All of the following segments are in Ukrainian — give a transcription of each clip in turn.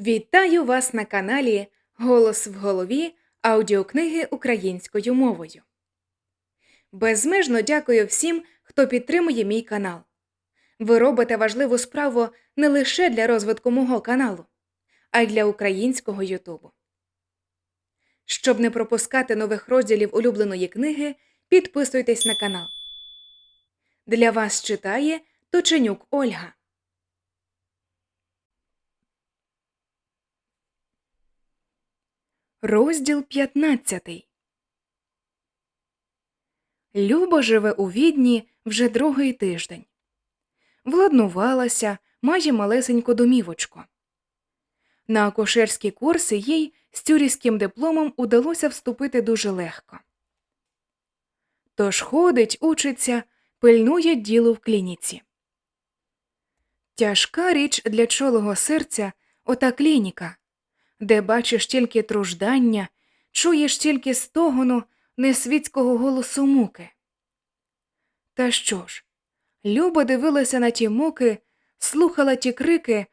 Вітаю вас на каналі Голос в голові аудіокниги українською мовою. Безмежно дякую всім, хто підтримує мій канал. Ви робите важливу справу не лише для розвитку мого каналу, а й для українського Ютубу. Щоб не пропускати нових розділів улюбленої книги, підписуйтесь на канал. Для вас читає Точенюк Ольга. Розділ 15 Люба живе у відні вже другий тиждень. Владнувалася, має малесеньку домівочку. На акушерські курси їй з тюрівським дипломом удалося вступити дуже легко. Тож ходить, учиться, пильнує діло в клініці. Тяжка річ для чолого серця ота клініка де бачиш тільки труждання, чуєш тільки стогону несвітського голосу муки. Та що ж? Люба дивилася на ті муки, слухала ті крики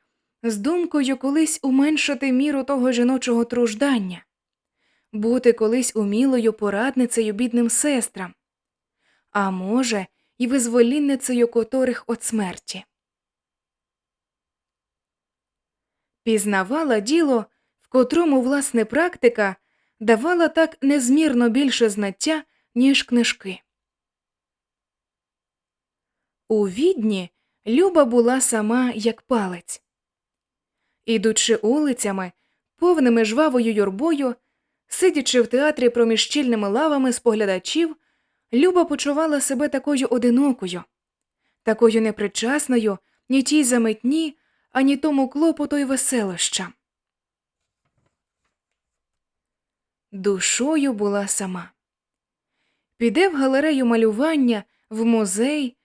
з думкою колись уменшити міру того жіночого труждання, бути колись умілою порадницею бідним сестрам, а може, і визволінницею котрих от смерті. Пізнавала діло котрому власне практика давала так незмірно більше знаття, ніж книжки. У відні Люба була сама як палець. Ідучи улицями, повними жвавою юрбою, сидячи в театрі проміж щільними лавами споглядачів, Люба почувала себе такою одинокою, такою непричасною ні тій заметні, ані тому клопоту й веселощам. Душою була сама. Піде в галерею малювання, в музей,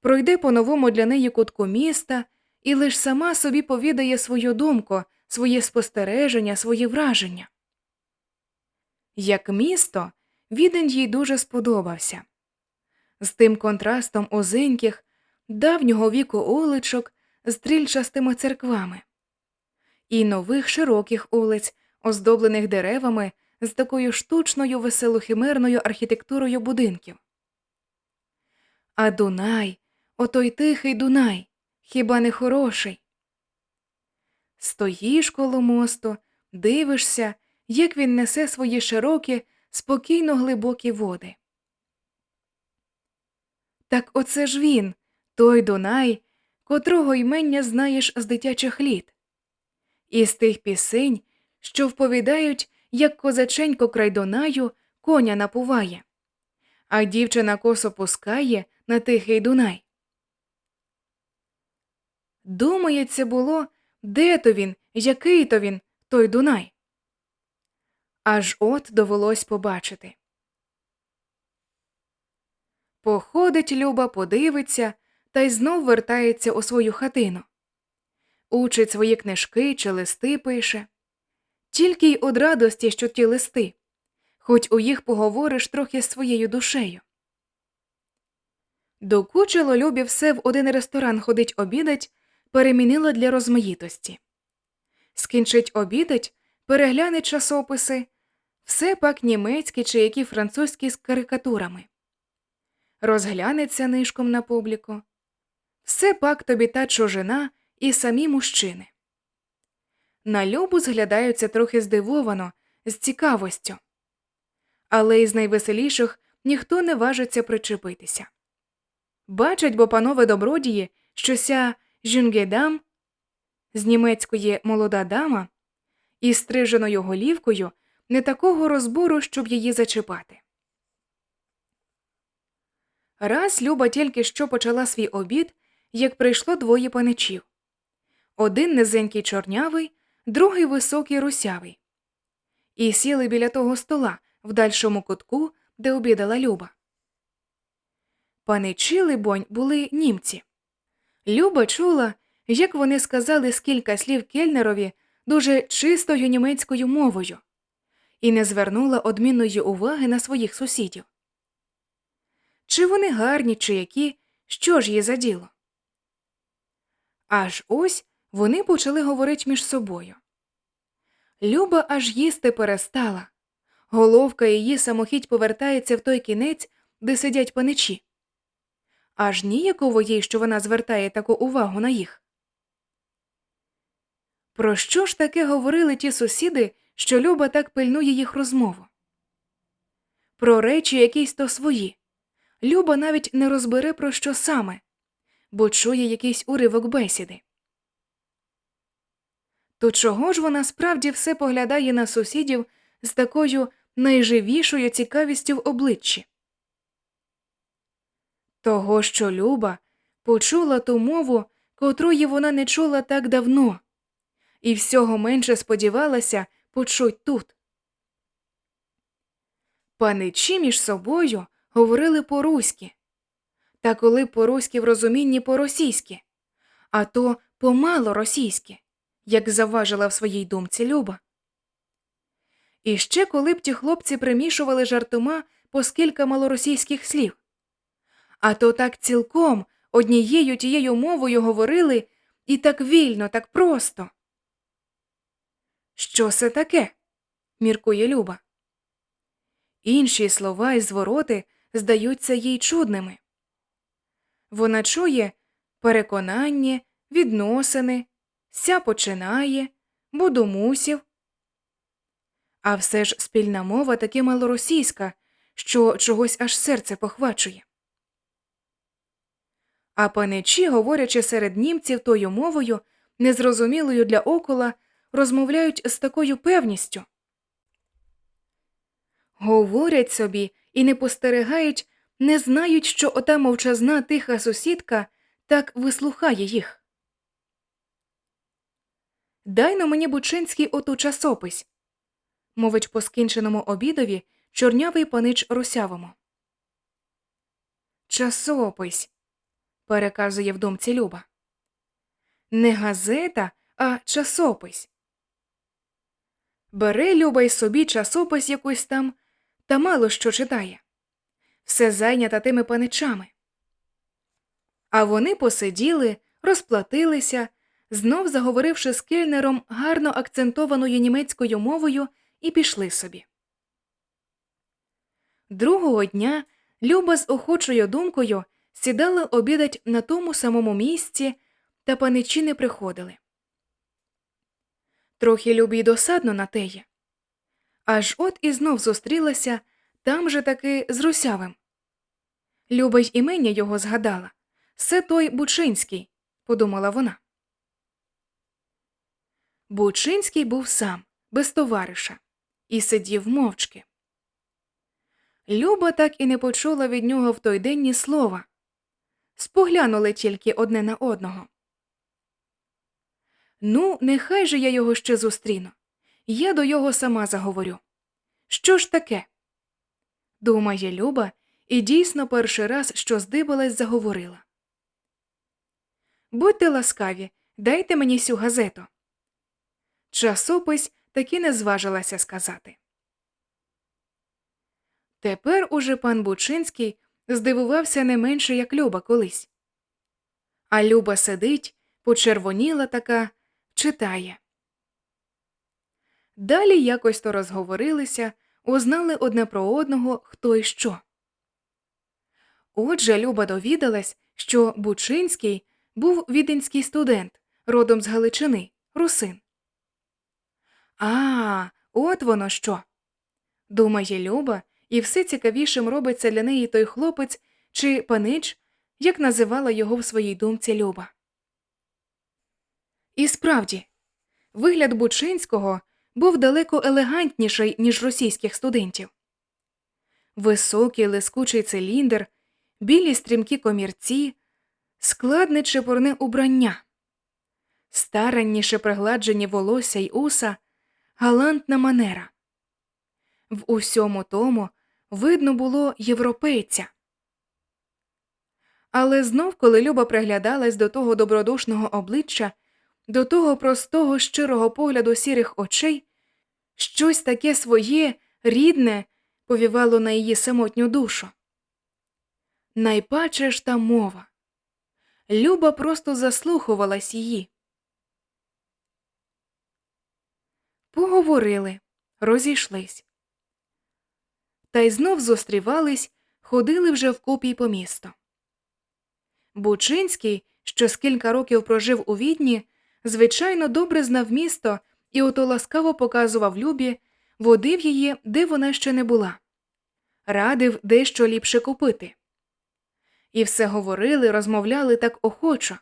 пройде по новому для неї кутку міста і лиш сама собі повідає свою думку, своє спостереження, свої враження. Як місто, відень їй дуже сподобався. З тим контрастом озеньких, давнього віку уличок з трільчастими церквами, і нових широких улиць, оздоблених деревами з такою штучною веселохимерною архітектурою будинків. А Дунай, отой тихий Дунай, хіба не хороший? Стоїш коло мосту, дивишся, як він несе свої широкі, спокійно глибокі води. Так оце ж він, той Дунай, котрого ймення знаєш з дитячих літ, із тих пісень, що вповідають як козаченько край Дунаю коня напуває, а дівчина косо пускає на тихий Дунай. Думається було, де то він, який то він, той Дунай. Аж от довелось побачити. Походить Люба, подивиться та й знов вертається у свою хатину. Учить свої книжки чи листи пише тільки й од радості, що ті листи, хоч у їх поговориш трохи з своєю душею. Докучило Любі все в один ресторан ходить обідать, перемінила для розмаїтості. Скінчить обідать, перегляне часописи, все пак німецькі чи які французькі з карикатурами. Розглянеться нишком на публіку. Все пак тобі та чужина і самі мужчини. На Любу зглядаються трохи здивовано, з цікавостю. Але із найвеселіших ніхто не важиться причепитися. Бачать бо панове добродії, що ся жюнгедам з німецької молода дама із стриженою голівкою не такого розбору, щоб її зачепати. Раз Люба тільки що почала свій обід, як прийшло двоє паничів один низенький чорнявий, другий високий русявий. І сіли біля того стола в дальшому кутку, де обідала Люба. Паничі, либонь, були німці. Люба чула, як вони сказали скільки слів кельнерові дуже чистою німецькою мовою, і не звернула одмінної уваги на своїх сусідів. Чи вони гарні, чи які, що ж є за діло? Аж ось вони почали говорити між собою. Люба аж їсти перестала. Головка її самохідь повертається в той кінець, де сидять паничі. Аж ніяково їй, що вона звертає таку увагу на їх. Про що ж таке говорили ті сусіди, що Люба так пильнує їх розмову? Про речі якісь то свої. Люба навіть не розбере про що саме, бо чує якийсь уривок бесіди. То чого ж вона справді все поглядає на сусідів з такою найживішою цікавістю в обличчі? Того, що Люба почула ту мову, котрої вона не чула так давно, і всього менше сподівалася почуть тут. Паничі між собою говорили по-руськи, та коли по-руськи в розумінні по-російськи, а то помало російське, як заважила в своїй думці Люба. І ще коли б ті хлопці примішували жартома по скілька малоросійських слів, а то так цілком однією тією мовою говорили і так вільно, так просто. Що це таке? міркує Люба. Інші слова і звороти здаються їй чудними. Вона чує переконання, відносини, ся починає, буду мусів. А все ж спільна мова таки малоросійська, що чогось аж серце похвачує. А паничі, говорячи серед німців тою мовою, незрозумілою для окола, розмовляють з такою певністю. Говорять собі і не постерегають, не знають, що ота мовчазна тиха сусідка так вислухає їх. Дай но мені Бучинський оту часопись, мовить по скінченому обідові чорнявий панич русявому. Часопись, переказує в думці Люба. Не газета, а часопись. Бере Люба й собі часопис якусь там, та мало що читає. Все зайнята тими паничами. А вони посиділи, розплатилися, знов заговоривши з кельнером гарно акцентованою німецькою мовою, і пішли собі. Другого дня Люба з охочою думкою сідала обідать на тому самому місці, та паничі не приходили. Трохи любі досадно на теє. Аж от і знов зустрілася там же таки з русявим. Люба й імення його згадала. Це той Бучинський, подумала вона. Бучинський був сам, без товариша, і сидів мовчки. Люба так і не почула від нього в той день ні слова. Споглянули тільки одне на одного. Ну, нехай же я його ще зустріну. Я до його сама заговорю. Що ж таке? Думає Люба, і дійсно перший раз, що здибалась, заговорила. Будьте ласкаві, дайте мені сю газету. Часопись таки не зважилася сказати. Тепер уже пан Бучинський здивувався не менше, як Люба колись. А Люба сидить, почервоніла така, читає. Далі якось то розговорилися, узнали одне про одного хто й що. Отже, Люба довідалась, що Бучинський був віденський студент, родом з Галичини, русин. А, от воно що. Думає Люба, і все цікавішим робиться для неї той хлопець чи панич, як називала його в своїй думці Люба. І справді, вигляд Бучинського був далеко елегантніший, ніж російських студентів. Високий лискучий циліндр, білі стрімкі комірці, складне чепурне убрання, старанніше пригладжені волосся й уса, галантна манера. В усьому тому видно було європейця. Але знов, коли Люба приглядалась до того добродушного обличчя, до того простого щирого погляду сірих очей, щось таке своє, рідне, повівало на її самотню душу. Найпаче ж та мова. Люба просто заслухувалась її. Поговорили, розійшлись. Та й знов зустрівались, ходили вже вкупі по місту. Бучинський, що з кілька років прожив у відні, звичайно, добре знав місто і ото ласкаво показував Любі, водив її, де вона ще не була, радив дещо ліпше купити. І все говорили, розмовляли так охочо.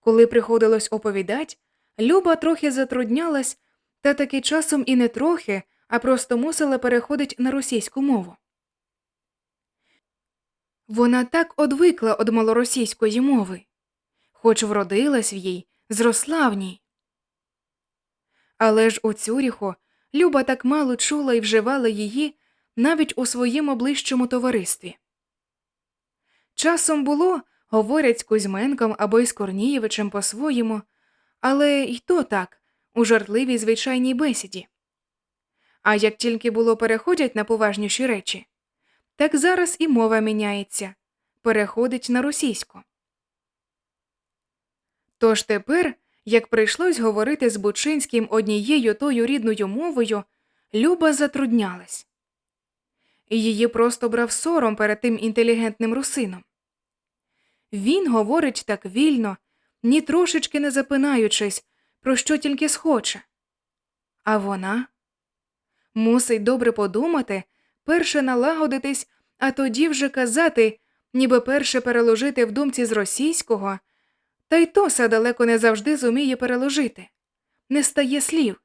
Коли приходилось оповідать, Люба трохи затруднялась, та таки часом і не трохи, а просто мусила переходить на російську мову. Вона так одвикла від малоросійської мови, хоч вродилась в їй, зросла в ній. Але ж у Цюріху Люба так мало чула і вживала її навіть у своєму ближчому товаристві. Часом було, говорять з Кузьменком або й з Корнієвичем по-своєму, але й то так, у жартливій звичайній бесіді. А як тільки було переходять на поважніші речі, так зараз і мова міняється, переходить на російську. Тож тепер, як прийшлось говорити з Бучинським однією тою рідною мовою, Люба затруднялась. Її просто брав сором перед тим інтелігентним русином. Він говорить так вільно, ні трошечки не запинаючись, про що тільки схоче. А вона мусить добре подумати, перше налагодитись, а тоді вже казати, ніби перше переложити в думці з російського, та й то се далеко не завжди зуміє переложити, не стає слів,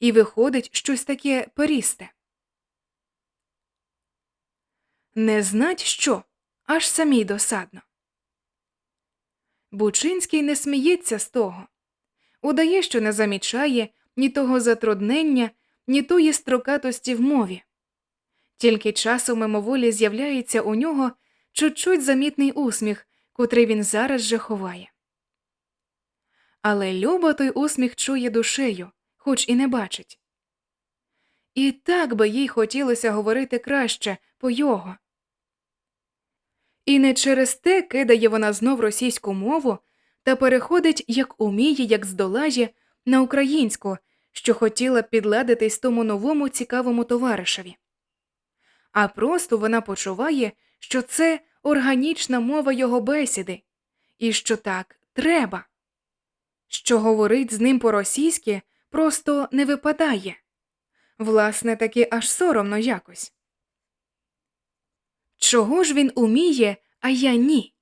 і виходить щось таке перісте. Не знать що, аж самій досадно. Бучинський не сміється з того, удає, що не замічає ні того затруднення, ні тої строкатості в мові. Тільки часом мимоволі з'являється у нього чуть-чуть замітний усміх, котрий він зараз же ховає. Але Люба той усміх чує душею, хоч і не бачить. І так би їй хотілося говорити краще по його. І не через те кидає вона знов російську мову та переходить, як уміє, як здолає, на українську, що хотіла підладитись тому новому цікавому товаришеві. А просто вона почуває, що це органічна мова його бесіди, і що так треба, що говорить з ним по-російськи просто не випадає. Власне, таки аж соромно якось. Чого ж він уміє, а я ні?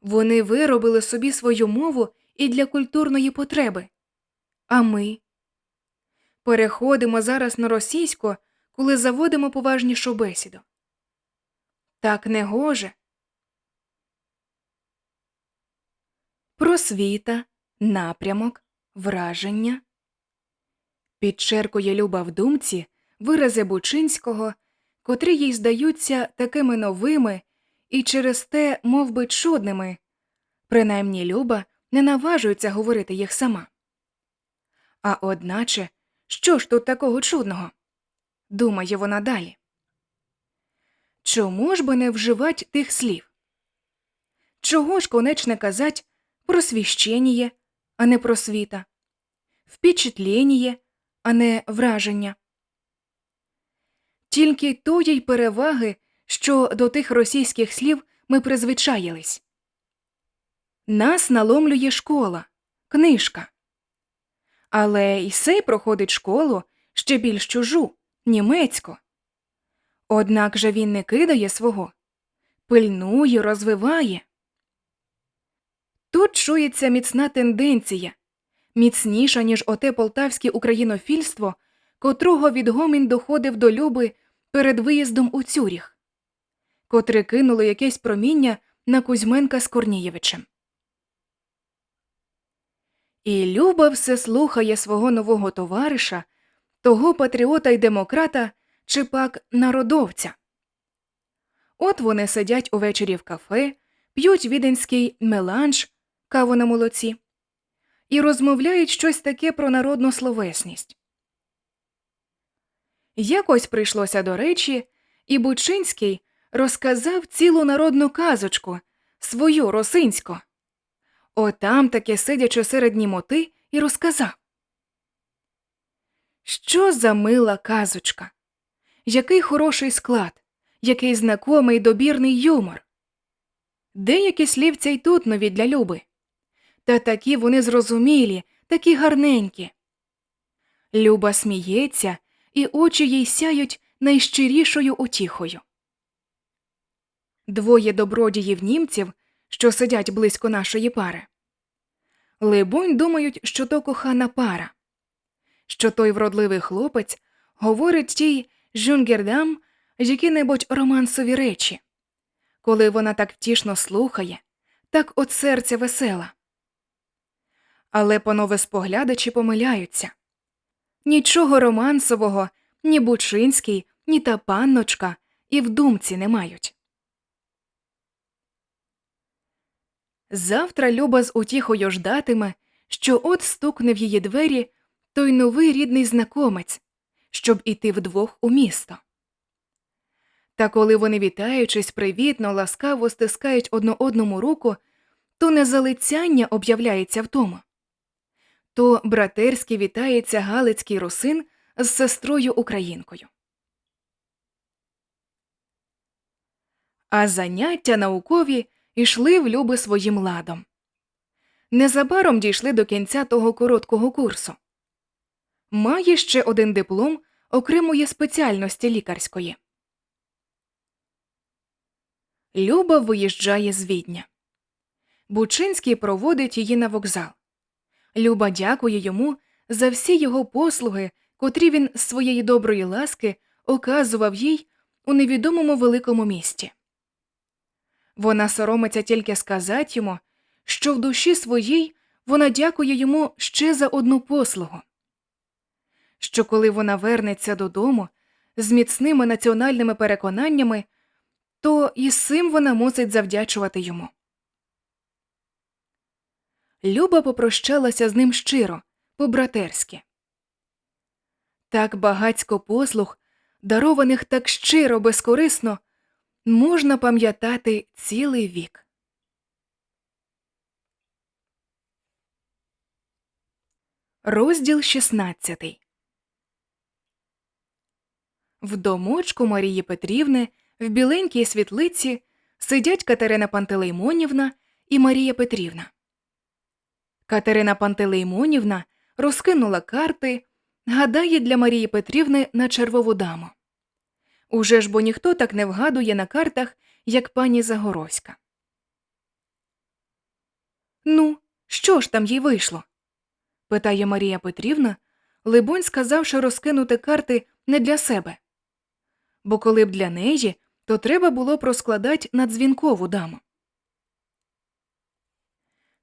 Вони виробили собі свою мову і для культурної потреби. А ми переходимо зараз на російську, коли заводимо поважнішу бесіду. Так не гоже. Просвіта, напрямок, враження. Підчеркує Люба в думці вирази Бучинського, котрі їй здаються такими новими і через те мов би, чудними. Принаймні Люба не наважується говорити їх сама. А одначе, що ж тут такого чудного? думає вона далі. Чому ж би не вживать тих слів? Чого ж конечне казать просвіщеніє, а не просвіта, впечатлєніє, а не враження? Тільки тої переваги, що до тих російських слів ми призвичаїлись. Нас наломлює школа, книжка. Але й сей проходить школу ще більш чужу, німецьку. Однак же він не кидає свого, пильнує, розвиває. Тут чується міцна тенденція, міцніша, ніж оте полтавське українофільство, котрого відгомін доходив до Люби перед виїздом у Цюріх, котре кинуло якесь проміння на Кузьменка з Корнієвичем. І Люба все слухає свого нового товариша, того патріота й демократа чи пак народовця. От вони сидять увечері в кафе, п'ють віденський меланж, каву на молоці, і розмовляють щось таке про народну словесність. Якось прийшлося до речі, і Бучинський розказав цілу народну казочку, свою росинську. Отам таки, сидячи серед німоти, і розказав Що за мила казочка? Який хороший склад, який знакомий добірний юмор. Деякі слівця й тут нові для Люби. Та такі вони зрозумілі, такі гарненькі. Люба сміється, і очі їй сяють найщирішою утіхою. Двоє добродіїв німців, що сидять близько нашої пари. Либонь думають, що то кохана пара, що той вродливий хлопець говорить тій жюнгердам які-небудь романсові речі, коли вона так втішно слухає, так от серця весела. Але панове споглядачі помиляються нічого романсового ні Бучинський, ні та панночка і в думці не мають. Завтра Люба з утіхою ждатиме, що от стукне в її двері той новий рідний знакомець, щоб іти вдвох у місто. Та коли вони, вітаючись, привітно, ласкаво стискають одно одному руку, то не залицяння об'являється в тому. То братерськи вітається Галицький русин з сестрою українкою. А заняття наукові йшли в люби своїм ладом. Незабаром дійшли до кінця того короткого курсу. Має ще один диплом окремої спеціальності лікарської. Люба виїжджає з Відня. Бучинський проводить її на вокзал. Люба дякує йому за всі його послуги, котрі він з своєї доброї ласки оказував їй у невідомому великому місті. Вона соромиться тільки сказати йому, що в душі своїй вона дякує йому ще за одну послугу. Що коли вона вернеться додому з міцними національними переконаннями, то і цим вона мусить завдячувати йому. Люба попрощалася з ним щиро, по-братерськи. Так багацько послуг, дарованих так щиро безкорисно, можна пам'ятати цілий вік. Розділ 16 В домочку Марії Петрівни в біленькій світлиці сидять Катерина Пантелеймонівна і Марія Петрівна. Катерина Пантелеймонівна розкинула карти, гадає для Марії Петрівни на червову даму. Уже ж бо ніхто так не вгадує на картах, як пані Загоровська. Ну, що ж там їй вийшло? питає Марія Петрівна, либонь, сказавши розкинути карти не для себе. Бо коли б для неї, то треба було б розкладати на дзвінкову даму.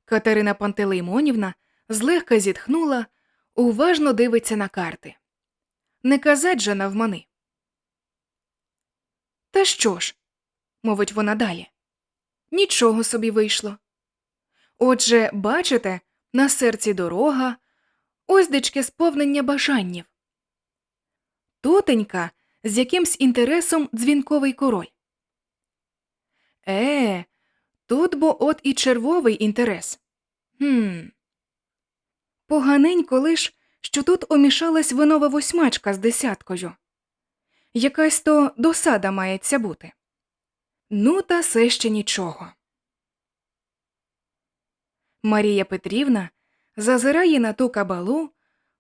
Катерина Пантелеймонівна злегка зітхнула, уважно дивиться на карти. Не казать же навмани. Та що ж, мовить вона далі. Нічого собі вийшло. Отже, бачите, на серці дорога, ось дечке сповнення бажаннів. Тотенька з якимсь інтересом дзвінковий король. Е, тут бо от і червовий інтерес. Хм. Поганенько лиш, що тут омішалась винова восьмачка з десяткою. Якась то досада мається бути. Ну, та все ще нічого. Марія Петрівна зазирає на ту кабалу,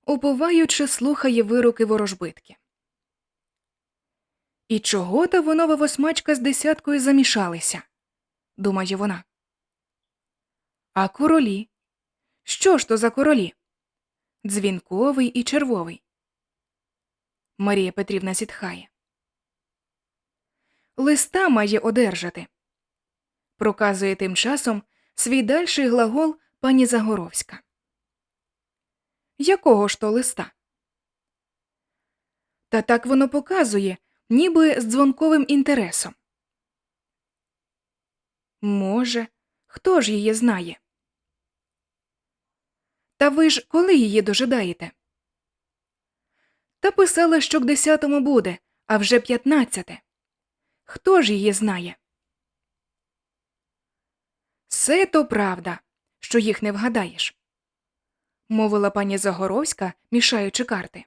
уповаючи, слухає вироки ворожбитки. І чого та винова восьмачка з десяткою замішалися? Думає вона. А королі? Що ж то за королі? Дзвінковий і червовий. Марія Петрівна зітхає. Листа має одержати. Проказує тим часом свій дальший глагол пані Загоровська. Якого ж то листа? Та так воно показує, ніби з дзвонковим інтересом. Може, хто ж її знає? Та ви ж коли її дожидаєте? Та писала, що к десятому буде, а вже п'ятнадцяте. Хто ж її знає? Все то правда, що їх не вгадаєш, мовила пані Загоровська, мішаючи карти.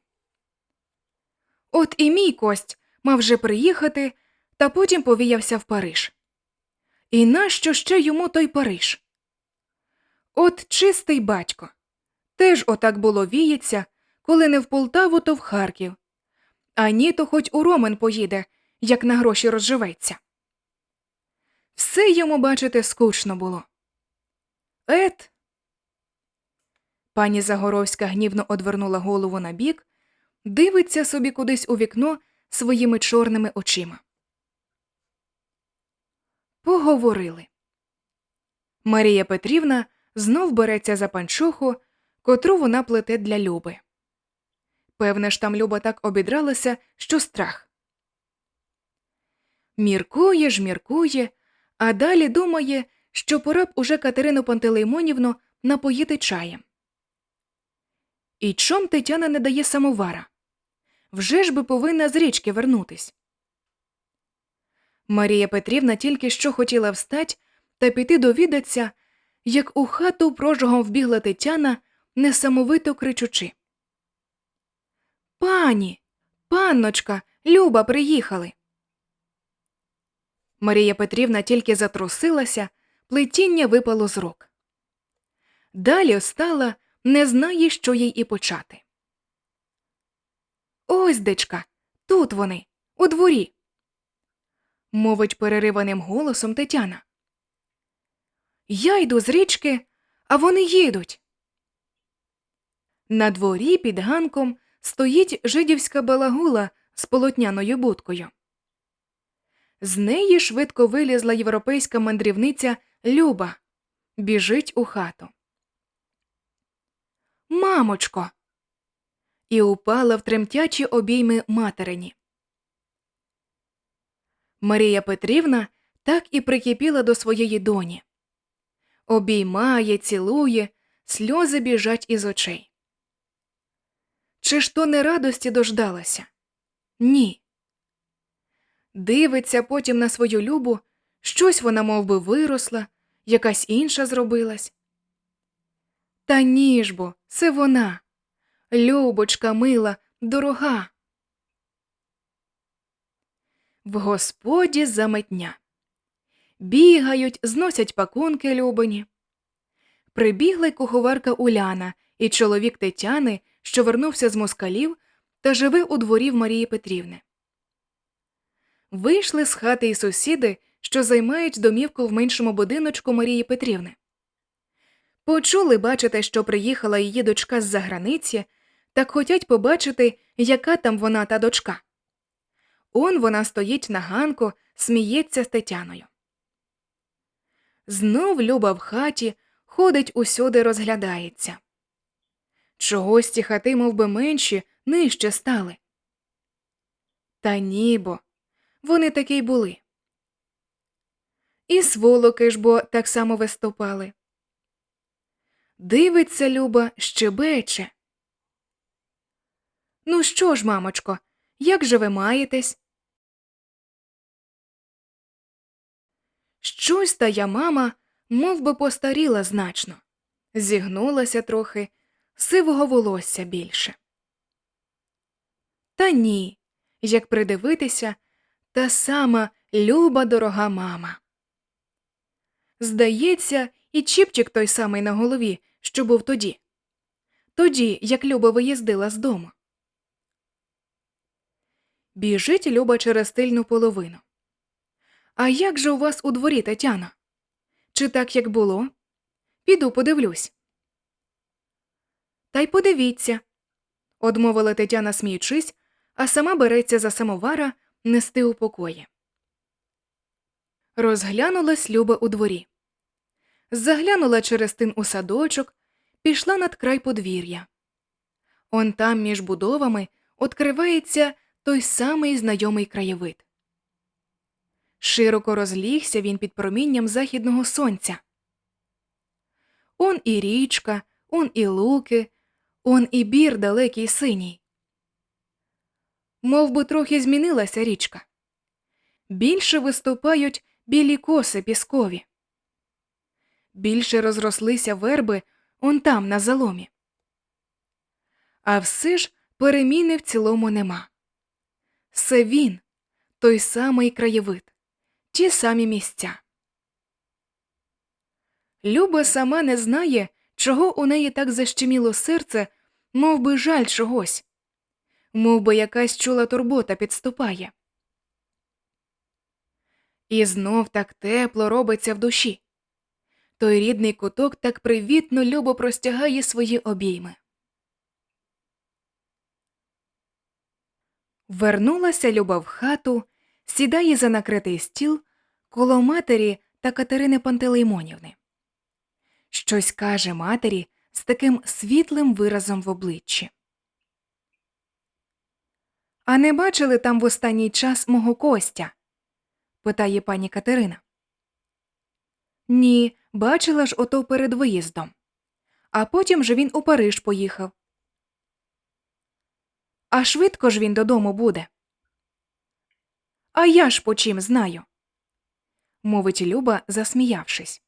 От і мій кость мав вже приїхати, та потім повіявся в Париж. І нащо ще йому той Париж? От чистий батько. Теж отак було віється, коли не в Полтаву, то в Харків. А ні, то хоч у Ромен поїде, як на гроші розживеться. Все йому, бачите, скучно було. Ет. Пані Загоровська гнівно одвернула голову на бік, дивиться собі кудись у вікно своїми чорними очима. Поговорили. Марія Петрівна знов береться за панчоху, котру вона плете для Люби. Певне ж там Люба так обідралася, що страх. Міркує ж, міркує, а далі думає, що пора б уже Катерину Пантелеймонівну напоїти чаєм. І чом Тетяна не дає самовара? Вже ж би повинна з річки вернутись. Марія Петрівна тільки що хотіла встать та піти довідатися, як у хату прожогом вбігла Тетяна, несамовито кричучи. Пані, панночка, Люба, приїхали. Марія Петрівна тільки затрусилася, плетіння випало з рук. Далі встала, не знає, що їй і почати. Ось, дечка, тут вони, у дворі. Мовить перериваним голосом Тетяна. Я йду з річки, а вони їдуть. На дворі під ганком стоїть жидівська балагула з полотняною будкою. З неї швидко вилізла європейська мандрівниця Люба, біжить у хату. Мамочко. І упала в тремтячі обійми материні. Марія Петрівна так і прикипіла до своєї доні. Обіймає, цілує, сльози біжать із очей. Чи ж то не радості дождалася? Ні. Дивиться потім на свою любу, щось вона мов би, виросла, якась інша зробилась. Та ні ж бо, це вона. Любочка мила, дорога. В господі заметня. Бігають, зносять пакунки любині. Прибігла куховарка Уляна і чоловік Тетяни, що вернувся з москалів та живе у дворі в Марії Петрівни. Вийшли з хати й сусіди, що займають домівку в меншому будиночку Марії Петрівни. Почули, бачите, що приїхала її дочка з-за границі, так хотять побачити, яка там вона та дочка. Он вона стоїть на ганку, сміється з Тетяною. Знов Люба в хаті ходить усюди розглядається. Чогось ті хати мов би, менші, нижче стали. Та нібо, вони такі й були. І сволоки ж бо так само виступали. Дивиться Люба, щебече. Ну що ж, мамочко, як же ви маєтесь? Щось та я мама мов би, постаріла значно, зігнулася трохи, сивого волосся більше. Та ні, як придивитися, та сама люба дорога мама. Здається, і чіпчик той самий на голові, що був тоді. Тоді, як Люба виїздила з дому. Біжить Люба через тильну половину. А як же у вас у дворі, Тетяна? Чи так, як було? Піду подивлюсь. Та й подивіться, одмовила Тетяна, сміючись, а сама береться за самовара нести у покої. Розглянулась Люба у дворі. Заглянула через тин у садочок, пішла над край подвір'я. Он там між будовами откривається той самий знайомий краєвид. Широко розлігся він під промінням західного сонця. Он і річка, он і луки, он і бір далекий синій. Мов би трохи змінилася річка. Більше виступають білі коси піскові. Більше розрослися верби он там, на заломі. А все ж переміни в цілому нема. Все він, той самий краєвид, ті самі місця. Люба сама не знає, чого у неї так защеміло серце, мов би жаль чогось, мов би якась чула турбота підступає. І знов так тепло робиться в душі. Той рідний куток так привітно любо простягає свої обійми. Вернулася Люба в хату, сідає за накритий стіл коло матері та Катерини Пантелеймонівни. Щось каже матері з таким світлим виразом в обличчі. А не бачили там в останній час мого Костя? питає пані Катерина. Ні, бачила ж ото перед виїздом. А потім же він у Париж поїхав. А швидко ж він додому буде. А я ж по чим знаю, мовить Люба, засміявшись.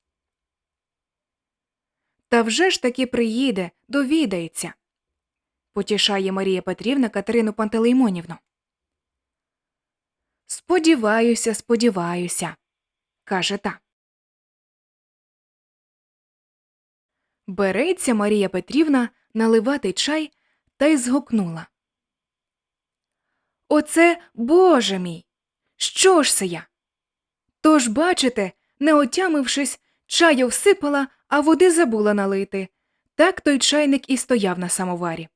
Та вже ж таки приїде, довідається, потішає Марія Петрівна Катерину Пантелеймонівну. Сподіваюся, сподіваюся, каже та. Береться Марія Петрівна наливати чай та й згукнула. Оце Боже мій! Що ж це я? Тож, бачите, не отямившись, чаю всипала, а води забула налити. Так той чайник і стояв на самоварі.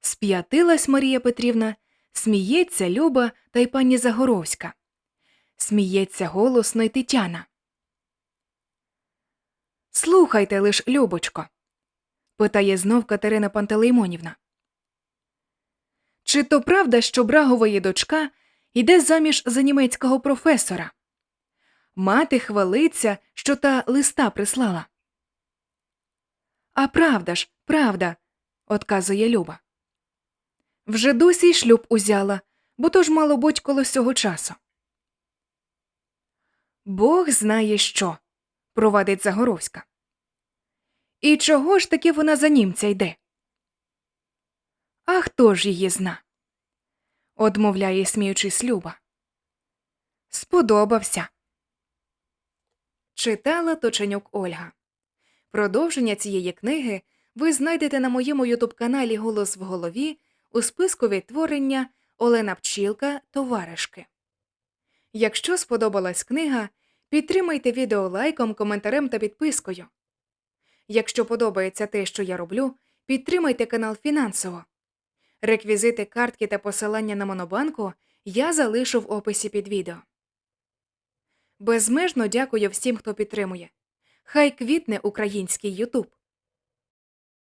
Сп'ятилась Марія Петрівна, сміється Люба та й пані Загоровська. Сміється голосно й Тетяна. Слухайте лиш, Любочко, питає знов Катерина Пантелеймонівна. Чи то правда, що Брагової дочка йде заміж за німецького професора? Мати хвалиться, що та листа прислала. А правда ж, правда, отказує Люба. Вже досі й шлюб узяла, бо то ж мало буть коло сього часу. Бог знає що, провадить Загоровська. І чого ж таки вона за німця йде? А хто ж її зна? одмовляє, сміючись Люба. Сподобався. Читала Точенюк Ольга. Продовження цієї книги ви знайдете на моєму ютуб-каналі Голос в голові у списку відтворення Олена Пчілка Товаришки. Якщо сподобалась книга, підтримайте відео лайком, коментарем та підпискою. Якщо подобається те, що я роблю, підтримайте канал фінансово. Реквізити картки та посилання на Монобанку я залишу в описі під відео. Безмежно дякую всім, хто підтримує. Хай квітне український Ютуб.